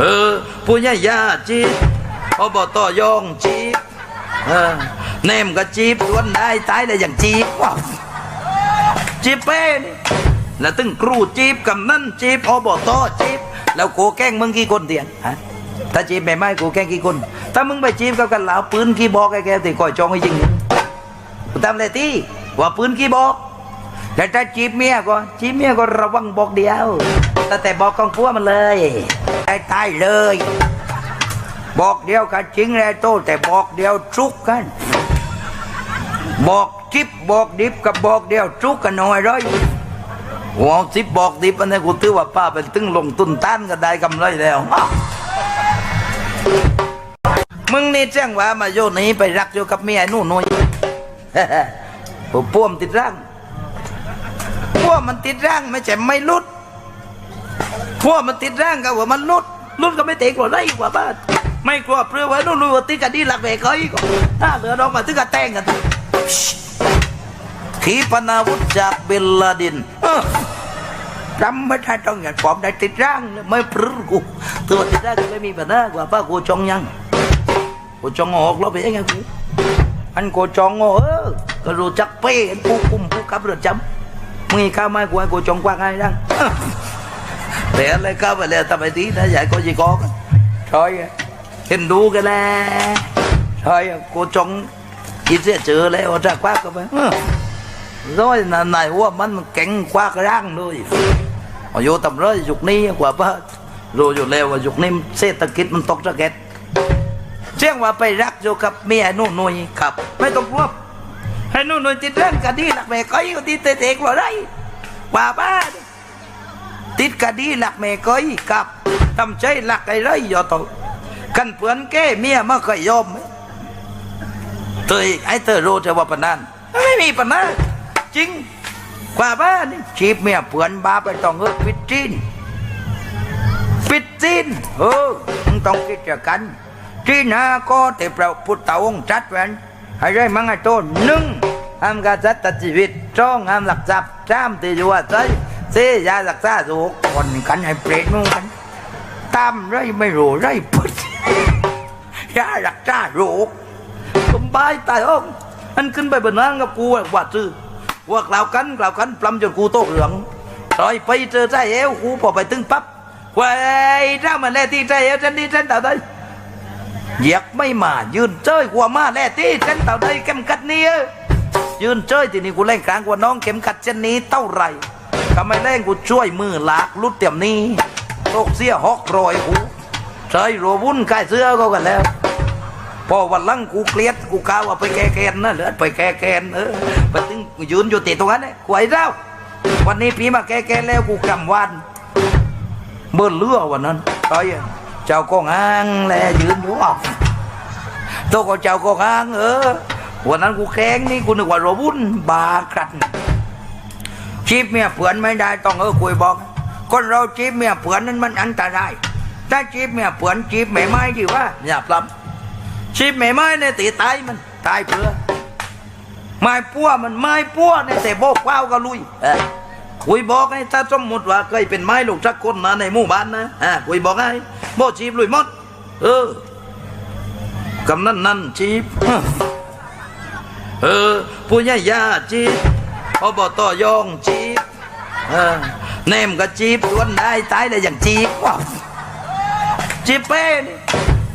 เออผู้ใหญ่ยาจีบอบตยองจีบเออแนมก็จีบส่วนได้ตายเลยอย่างจีบว้าวจีบเป้นแล้วตึงครูจีบกำนั่นจีบอบตจีบแล้วกูแกล้งมึงกี่คนเดียนฮะถ้าจีบไม่ไม่กูแกล้งกี่คน ถ้ามึงไปจีบกับกันเหลาปืนกี่บอกไอ้แกตีก่อยจองให้ยิงกูทำอะไรที่ว่าปืนกี่บอก แต่ถ้าจีบเมียก็จีบเมียก็ระวังบอกเดียวแต่แต่บอกของพัวมันเลยไอ้ตายเลย บอกเดียวกันจริงเลยโตแต่บอกเดียวจุกกัน บอกจิบบอกดิบกับบอกเดียวจุกกันหน่อยร้อยหัวสิบบอกดิบอันนี้กูถือว่าป้าเป็นตึงลงตุนต้านก็ได้กำไรแล้วมึงนี่แจ้งว่ามาโยนนี้ไปรักอยู่กับเมียนู่นนู่นผมป้วมติดร่าง พวกมันติดร่างไม่ใช่ไม่ลุดพวกมันติดร่างก็ว่ามันลุดลุดก็ไม่เตะกว่าไรกว่าบ้านไม่กลัวเปลือไว้นู่นนู่นติดกันดีหลักแหวกเอ้ยก็ถ้าเหลือน้องมาถึงกับแต่งกันขีปนาวุธจากเบลลาดินจำไม่ได้ต้องอย่างปลอมได้ติดร่างเนี่ยไม่ปลื้มกูตัวติดร่างก็ไม่มีปัญหากว่าป้ากูจองยังกูจองออกแล้วไปยังไงกูอันกูจองอเออก็รู้จักเป้อันกูคุมกูขับเรือจำ มึงข้าวไม้กูให้กูจงกว้างให้ดังแต่อะไรข้าวไปแล้วทำไมดีนะใหญ่ก็จีกอกใช่เห็นดูกันแล้วใช่กูจงกินเสียเจอแล้วจะกว้างก็ไปร้อยน่ะไหนว่ามันแข็งกว้างร่างเลยอายุต่ำร้อยยุคนี้กว่าป้ารู้อยู่แล้วว่ายุคนี้เศรษฐกิจมันตกสะเก็ดเชื่องว่าไปรักอยู่กับเมียนู่นนุ่ยครับ ไม่ต้องกลัว ให้นู่นนู่นติดเรื่องคดีหลักแม่ก้อยติดเตะๆกว่ไรกว่าบ้านติดคดีหลักแม่ก้อยกับทำใจหลักไอ้ไรอย่าโตกันเพื่อนแก้เมียไม่เคยยอมเธอไอ้เธอรู้จะว่าปนันไม่มีปนันจริงกว่าบ้านชีบเมียเพื่อนบาไปต้องเออปิดจีนปิดจีนเออต้องคิดจะกันจีนฮะก็แต่พระพุทธองค์จัดไว้ ให้ได้มังไอ้โตหนึ่งห้ามการจัดตัดชีวิตสองห้ามหลักทรัพย์สามตีอยู่ว่าใจสี่ยาหลักษาสูกคนกันให้เปรตมึงกันตามไรไม่รู้ไรพุทธยาหลักษาสูกสบายตายอ้อมอันขึ้นไปบนนั้นกับกูว่าซื้อว่ากล่าวกันกล่าวกันปลำจนกูโตเหลืองต่อยไปเจอใจเอวกูพอไปตึงปั๊บว่าไอ้เจ้ามันแลที่ใจเอวฉันนี่ฉันต่อได้ เหยียกไม่มายืนเจ้ยกว่ามาแล่ที่ฉันเต่าใดเข็มขัดนี้ยืนเจ้ยที่นี้กูเล่นกลางกว่าน้องเข็มขัดเช่นนี้เท่าไรทำไมเล่นกูช่วยมือหลากลุดเตี่ยมนี้ตกเสียหอกรอยกูเจ้ยโรวุ่นกายเสื้อก็กันแล้วพอวันลังกูเกลียดกูกาวว่าไปแก้แกนนะเหลือไปแก้แกนเออไปถึงยืนอยู่ติดตรงนั้นเนี่ยกูไอ้เจ้าวันนี้พี่มาแก้แกนแล้วกูกำวันเบิ่นเลือวันนั้นตอย จ้าก็งางแลยืนอยู่ออกตัวก็เจ้าก็งางเออวันนั้นกูแข้งนี่กูนึกว่าโรบุนบากันชีพเมียเผื่อนไม่ได้ต้องเออคุยบอกคนเราชีพเมียเผื่อนนั้นมันอันตรายถ้าชีพเมียเผื่อนชีพไม่ไม้ดีว่าอย่าปรับชีพไม่ไม้เนี่ยตีตายมันตายเพื่อไม้ปั้วมันไม้ปั้วเนี่ยแต่บกว้าวก็ลุยเออ คุยบอกให้ถ้าสมมติว่าเคยเป็นไม้ลูกสักคนนะในหมู่บ้านนะอ่าคุยบอกให้โบชีบลุยมด เออกำนันนั่นชีบเออผู้ใหญ่ยาชีบอบตยองชีบเออแนมก็จีบล้วนได้ตายเลยอย่างจีบว้าวจีบเป้น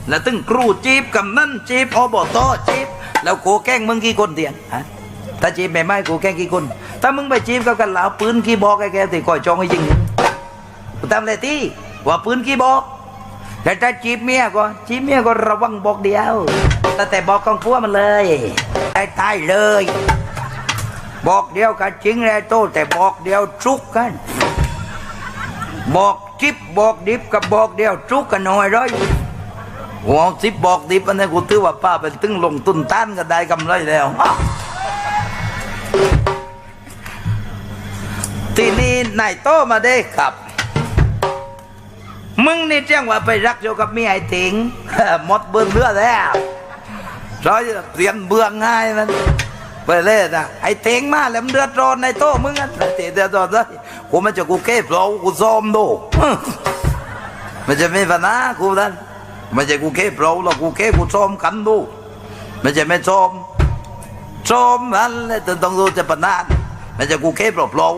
แล้วตึงครูจีบกำนันจีบอบตจีบแล้วโกแกล้งมึงกี่คนเดียนฮะถ้าจีบไม่ไม่กูแกล้งกี่คน ถ้ามึงไปจีบกับกันเหลาปืนกี่บอกไอ้แกตีก่อยจองให้ยิงกูทำอะไรที่ว่าปืนกี่บอก แต่ถ้าจีบเมียก็จีบเมียก็ระวังบอกเดียวแต่แต่บอกของพัวมันเลยได้ตายเลย บอกเดียวกันจริงเลยโตแต่บอกเดียวจุกกัน บอกจิบบอกดิบกับบอกเดียวจุกกันหน่อยร้อยหัวสิบบอกดิบอันนี้กูถือว่าป้าเป็นตึ้งลงตุนต้านก็ได้กำไรแล้ว ทีนี้นายโตมาได้ครับ มึงนี่เจ้งว่าไปรักอยู่กับเมียไอ้ถิงหมดเบื่อเบื่อแล้วร้อยเรียนเบื่อง่ายมันไปเลยนะไอ้ถิงมาแล้วมันเดือดร้อนในโตมึงอะไอ้ถิงเดือดร้อนเลยกูไม่จะกูเก็บเรากูซ้อมดูอื้อไม่จะไม่ปัญหากูนั่นม่ใช่กูเก็บเราหรอกกูเก็บกูซ้อมกันดูม่ใช่ไม่ซ้อมซ้อมนั่นแหละต้องดูจะปัญหาม่ใช่กูเก็บเราเรา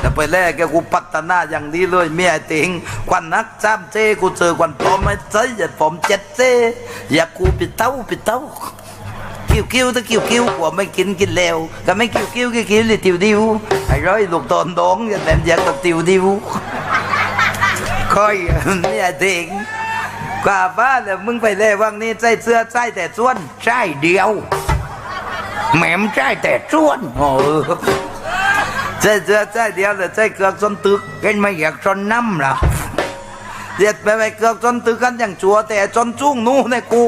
แต่ไปแรกแกกูพัฒนาอย่างนี้เลยเมียติงควันนักจ้ามเจกูเจอควันปลอมไม่ใช่อย่าผมเจ็ดเจอยากกูปิดเต้าปิดเต้าคิวคิวถ้าคิวคิวกว่าไม่กินกินแล้วก็ไม่คิวคิวก็คิวเลยติวดิวไอ้ร้อยลูกตอนดองอย่าแบบอยากกับติวดิวค่อยเนี่ยเด็กว่าบ้าเลยมึงไปเลยวังนี้ใส่เสื้อใส่แต่ส่วนใช่เดียวแหม่มใช่แต่ส่วนโอ้ ใส่เสื้อใส่เดียวเลยใส่เกือกส้นตึกเห็นไม่อยากชนน้ำหรอเรียดไปไปเกือบจนตึกกันอย่างชัวแต่จนจุ้งนู้ในกู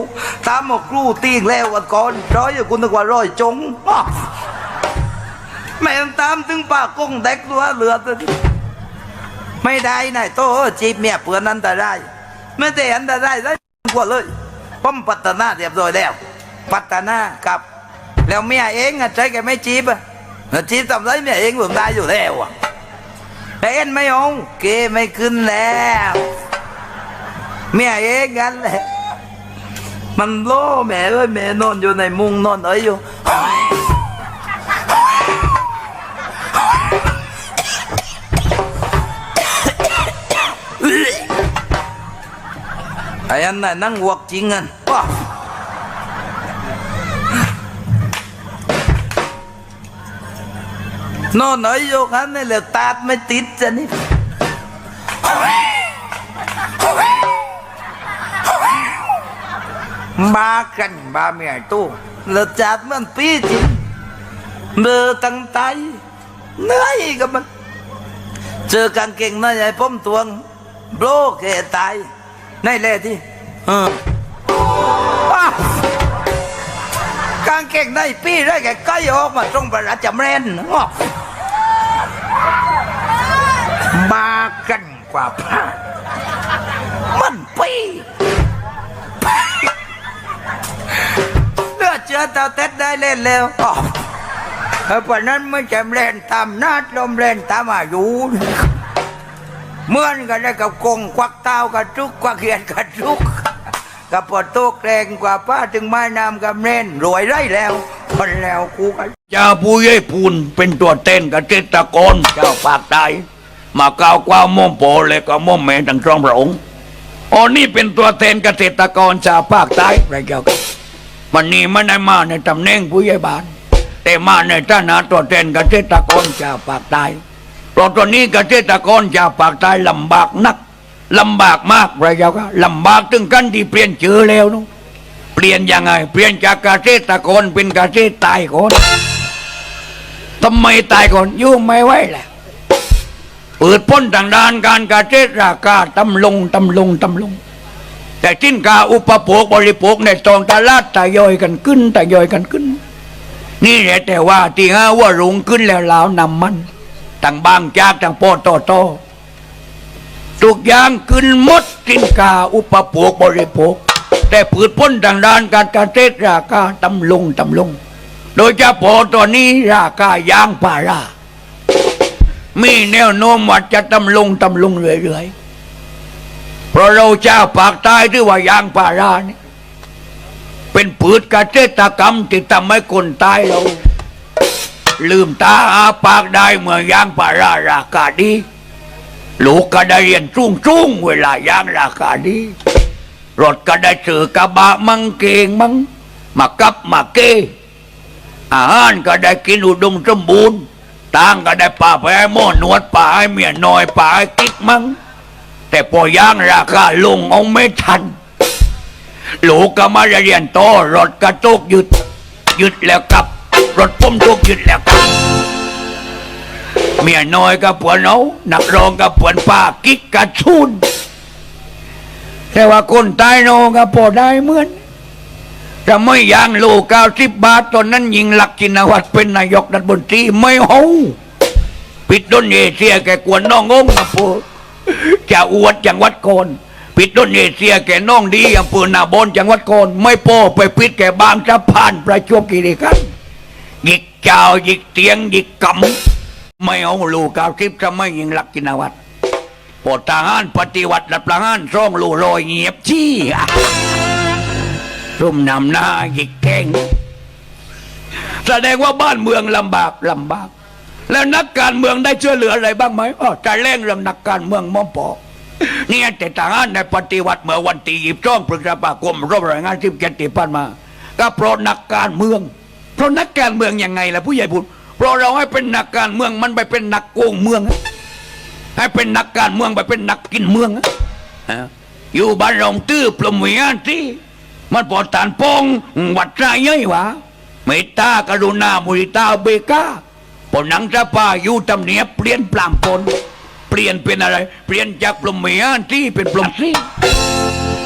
ตามหมกรูตีงแล้ววันก่อนร้อยอยู่กูนึกว่าร้อยจงอ้อแม่ตามถึงปากกุ้งเด็กตัวเหลือตไม่ได้นายโตจีบเมียเปื่อนนั้นแต่ได้ไม่ได้อันแต่ได้ได้กว่าเลยผมพัฒนาเรียบร้อยแล้วพัฒนากับ แล้วเมียเองอะใจแกไม่จีบอะ แล้วจีบทำไรเมียเองผมได้อยู่แล้วอะเอ็นไม่อาเกไม่ขึ้นแล้วเมียเองกันแหละมันโล่แม่เอ้ยแม่นอนอยู่ในมุงนอนเอ้ยอยู่ไอ้อันนั้นนั่งวกจริงอัน นอนเอ้ยอยู่กันนี่เหลือตาดไม่ติดจะนี่มากันบาเมียตู้เราจัดมันปีจริงเบอตั้งใจเหนื่อยกับมัน เจอกางเกงน้อยใหญ่ป้อมตวงโบรแกตายในแล่ที่เอออ้าวกางเกงในปีได้แกใกล้ออกมาตรงประราจำเรนอ้าวมากันก ว่าผ้ามันปีเลือดเชื้อเตาเต็ดได้เล่นแล้วเพราะนั้นไม่จำเล่นตามนาดลมเล่นตามอายุเหมือนกันได้กับกงควักเต้ากับทุกควักเขียนกับทุกกับปอดโตกแรงกว่าป้าถึงไม้นำกับเล่นรวยไรแล้วคนแล้วกูกันจ้าผู้ใหญ่พูนเป็นตัวเต้นกับเจตกรเจ้าปากใต้ มาก้าวกว้าวม่อมโปและก็ม่อมแม่ทั้งสองพระองค์อ๋อนี่เป็นตัวแทนเกษตรกรชาวภาคใต้พระเจ้าค่ะวันนี้ไม่ได้มาในตำแหน่งผู้ใหญ่บ้าน แต่มาในฐานะตัวแทนเกษตรกรชาวภาคใต้เพราะตอนนี้เกษตรกรชาวภาคใต้ลำบากนักลำบากมากพระเจ้าค่ะลำบากถึงกันที่เปลี่ยนชื่อแล้วเนอะเปลี่ยนยังไง เปลี่ยนจากเกษตรกรเป็นเกษตรตายก่อนทำไมตายก่อนยู่ไม่ไหวแหละ เปิดพ้นทางด้านการเกษตรราคาตำลงตำลงตำลง แต่สินค้าอุปโภคบริโภคในตองตลาดทยอยกันขึ้นทยอยกันขึ้น นี่แหละแต่ว่าที่ห้าว่ารุงขึ้นแล้วลาวนำมันต่างบางจากต่างปอตอตอทุกอย่างขึ้นหมดสินค้าอุปโภคบริโภค แต่พืชพ้นทางด้านการเกษตรราคาตำลงตำลง โดยเฉพาะตัวนี้ราคายางพารา มีแนวโน้มว่าจะตำลงตำลงเรื่อยๆ เพราะเราเจ้าปากใต้ที่ว่ายางพารานี่เป็นพืชเกษตกรรมที่ทำให้คนตายเรา ลืมตาอาปากได้เมื่อยางพาราราคาดีลูกก็ได้เรียนจุ้งจุ้งๆเวลายางราคาดีรถก็ได้ซื้อกระบะมังเกงมังมากับมาเกอาหารก็ได้กินอุดมสมบูรณ์ ต่างก็ได้ป่าไปให้หมอนวดป่าให้เมียน้อยป่าให้กิ๊กมั้งแต่พอย่างราคาลงเอาไม่ทันลูกก็มาเรียนโตรถกระตุกหยุดหยุดแล้วกลับ รถปุ่มตุกหยุดแล้วกลับ เมียน้อยก็ปวนเอานักรองก็ปวนป้ากิ๊กกระชุนแต่ว่าคนตายโนก็พอได้เหมือน จะไม่ยางลูกเก้าสิบบาท ตอนนั้นยิงหลักจินวัตรเป็นนายกรัฐมนตรีไม่เฮาปิดดนเอเชียแกกวนน้องงงนะปูจะอวดจังหวัดโกนปิดดนเอเชียแกน้องดีอำเภอนาบนจังหวัดโกนไม่โป้ไปปิดแกบางสะพานประจวบคีรีขันธ์หยิกเจ้าหยิกเตียงหยิกกำไม่เอาลูกกาวทิพย์จะไม่ยิงหลักกินวัตรปทหารปฏิวัติรัฐประหารร่องลูโรยเงียบชี้อะ รุ่มนำหน้าหยิกแข้งแสดงว่าบ้านเมืองลำบากลำบาก แล้วนักการเมืองได้ช่วยเหลืออะไรบ้างไหมอ๋อจะเร่งเรื่องนักการเมืองมอมปอเนี่ยแต่ทหารในปฏิวัติเมื่อวันที่ยีบจ้องพฤษภาคมรบรายงานที่เจ็ดที่ผ่านมา ก็เพราะนักการเมือง เพราะนักการเมืองยังไงล่ะผู้ใหญ่พูดเพราะเราให้เป็นนักการเมืองมันไปเป็นนักโกงเมือง ให้เป็นนักการเมืองไปเป็นนักกินเมืองอยู่บ้านรองตื้อปลมเมียนที่ มันปอดตานป้งวัดใจเย้ยวะเมตตากรุณามุริตาเบกาปนังจะปาอยู่ตำเนียเปลี่ยนปลามปนเปลี่ยนเป็นอะไร เปลี่ยนจากปลมเมียนที่เป็นปลมซี่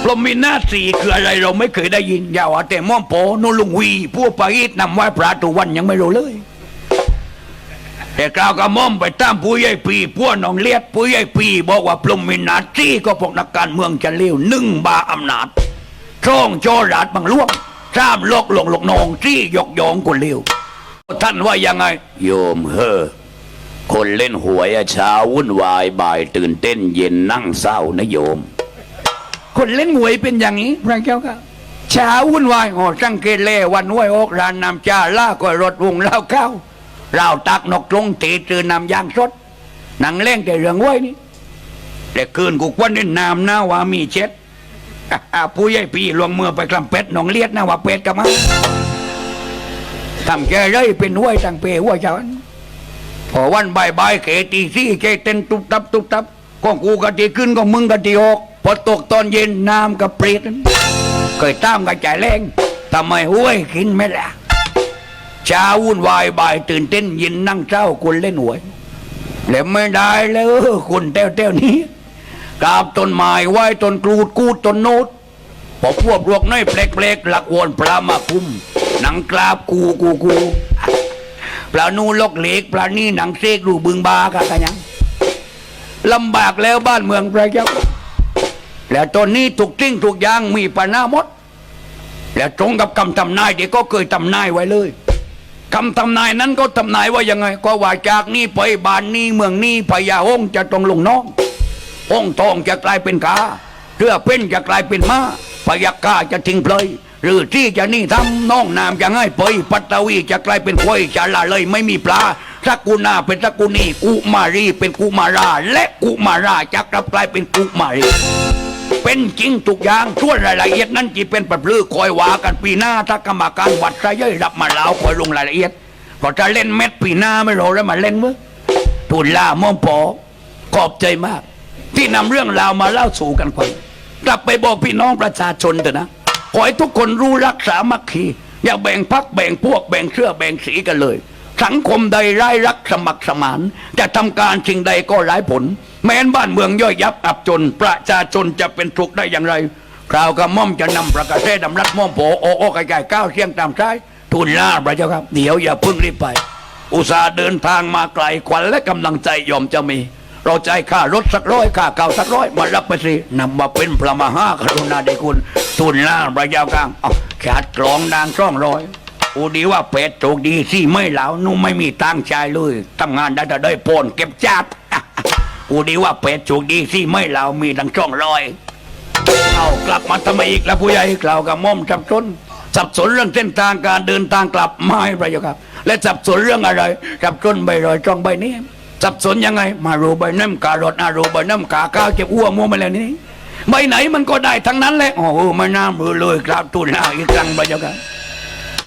พรหมินาสีคืออะไรเราไม่เคยได้ยินอย่าว่าแต่ม่อมโปนลุงวีพวกปาอีทนำไหว้พระตุวันยังไม่รู้เลยแต่กล่าวกับม่อมไปตามผู้ใหญ่ปีพวกน้องเลียดผู้ใหญ่ปีบอกว่าพรหมินาสีก็พวกนักการเมืองจะเลี้ยวหนึ่งบาอำนาจ ช่องโจราดบังล่วงสามโลกหลงหลกนองที่ยกยองคนเลี้ยวท่านว่ายังไง โยมเฮอคนเล่นหวยอะเช้าวุ่นวายบ่ายตื่นเต้นเย็นนั่งเศร้านะโยม คนเล่นหวยเป็นอย่างนี้พระเจ้าค่ะเช้าวุ่นวายโอ้สังเกตเล่วันห้วยออกร้านน้ำจ้าล่าก็รถวงเล่าเข้าเราตักนกตรงตีจือน้ำยางสดหนังเล่งแต่เรื่องห้วยนี่แต่คืนกูควันนี่น้ำหน้าว่ามีเช็ดอะ ผู้ใหญ่พี่ลวงมือไปกลำเป็ดหนองเลียดนะว่าเป็ดกันมาทำแกเลยเป็นห้วยตั้งเปห้วยเจ้าอันพอวันบ่ายบ่ายเกตีซี่เกเต้นตุบตับตุบตับก็กูกะตีขึ้นก็มึงกะตีออกพอตกตอนเย็นน้ำกับเปรียดเคยตามกับใจแรงทำไมห้วยกินไม่ละเช้าวุ่นวายบ่ายตื่นเต้นย็นนั่งเจ้าคนเล่นหวยแล้วไม่ได้เลยคนเต้วเต้วนี้ กราบต้นไม้ไหว้ต้นกรูดกูดต้นโนดพอพวกรวกน้อยเปลกๆหลักวนปลามาคุ้มหนังกราบกูกูกูปลานูลกเหล็กปลานี่หนังเซกรูบึงบากะกันยังลำบากแล้วบ้านเมืองพระเจ้าแล้วตอนนี้ถูกทิ้งถูกยางมีปัญหาหมด แล้วตรงกับคำทำนายที่ก็เคยทำนายไว้เลยคำทำนายนั้นก็ทำนายว่ายังไง ก็ว่าจากนี้ไปบ้านนี้เมืองนี้พญาหงส์จะต้องลงน้อง องทองจะกลายเป็นกาเรือเป็นจะกลายเป็นม้าพญากาจะทิ้งเพลยหรือที่จะนี่ทำน้องน้ำจะง่ายไปปัตตวีจะกลายเป็นควยจะละเลยไม่มีปลาสักกุนาเป็นสักกุนีกุมารีเป็นกุมารา และกุมาราจะกลับกลายเป็นกุมารีเป็นจริงทุกอย่างส่วนรายละเอียดนั้นจีเป็นประพฤติคอยว่ากันปีหน้าถ้ากรรมการวัดจะย่อยรับมาแล้วคอยลงรายละเอียดก็จะเล่นเม็ดปีหน้าไม่รอแล้วมาเล่นเมื่อตุลาม่อมปอขอบใจมาก ที่นำเรื่องราวมาเล่าสู่กันฟังกลับไปบอกพี่น้องประชาชนเถอะนะขอให้ทุกคนรู้รักสามัคคีอย่าแบ่งพักแบ่งพวกแบ่งเชื่อแบ่งสีกันเลย สังคมใดร้ายรักสมัครสมาน จะทำการสิ่งใดก็ร้ายผล แม้นบ้านเมืองย่อยยับอับจน ประชาชนจะเป็นทุกข์ได้อย่างไรคราวกระม่อมจะนำประกาศดำรัดม่อมโผโอโอกระจายก้าวเสียงตามซ้ายทุนล่าพระเจ้าครับ เดี๋ยวอย่าเพิ่งรีบไป อุตส่าห์เดินทางมาไกลขวัญและกำลังใจยอมจะมี เราใจายค่ารถสักร้อยค่าเก่าสักร้อยมารับไปสินำมาเป็นพระมหากรุณาธิคุณทุนล่าพระเจ้ากลางเอาขาดกรองนางช่องร้อยอูดีว่าเป็ดโชคดีสิไม่เหลานุ่มไม่มีตังค์ใจายเลยทำงานได้แต่ได้โปนเก็บจัดอูดีว่าเป็ดโชคดีสิไม่เหลามีทั้งช่องรอยเอากลับมาทำไมอีกแล้วผู้ใหญ่กล่าวกับม่อมสับสนสับสนเรื่องเส้นทางการเดินทางกลับไม่ประโยชน์ครับ และสับสนเรื่องอะไรสับสนใบรอยจองใบนี้ สับสนยังไง มารูใบน้ำการดอารูใบน้ำกาข้าวเจ็บอ้วมัวมาแล้วนี่ใบไหนมันก็ได้ทั้งนั้นแหละโอ้โหไม่น่ามือเลยกราบตุนหน้าอีกครั้งประโยชน์ครัน